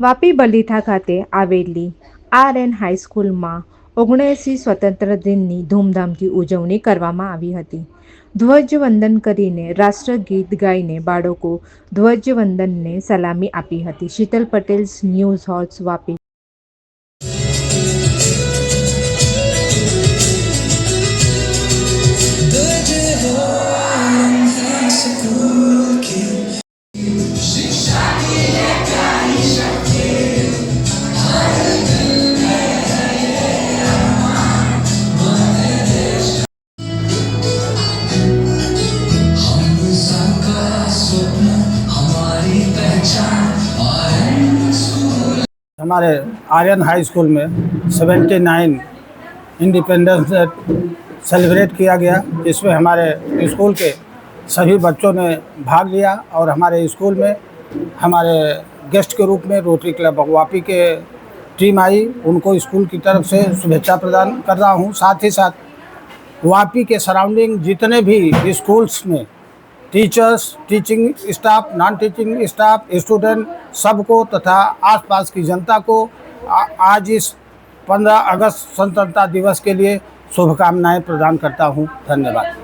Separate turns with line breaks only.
વાપી બલીઠા ખાતે આવેલી R N હાઈસ્કૂલમાં ઓગણએંસી સ્વતંત્ર દિનની ધૂમધામથી ઉજવણી કરવામાં આવી હતી. ધ્વજવંદન કરીને રાષ્ટ્રગીત ગાઈને બાળકો ધ્વજવંદનને સલામી આપી હતી. શીતલ પટેલ, ન્યૂઝ હોટ્સ વાપી.
हमारे आर्यन हाई स्कूल में 79 इंडिपेंडेंस डे सेलिब्रेट किया गया इसमें हमारे स्कूल के सभी बच्चों ने भाग लिया और हमारे स्कूल में हमारे गेस्ट के रूप में रोटरी क्लब वापी के टीम आई। उनको स्कूल की तरफ़ से शुभेच्छा प्रदान कर रहा हूँ। साथ ही साथ वापी के सराउंडिंग जितने भी स्कूल्स में teachers teaching staff non teaching staff student सबको तथा आसपास की जनता को आ- आज इस 15 अगस्त स्वतंत्रता दिवस के लिए शुभकामनाएँ प्रदान करता हूँ। धन्यवाद।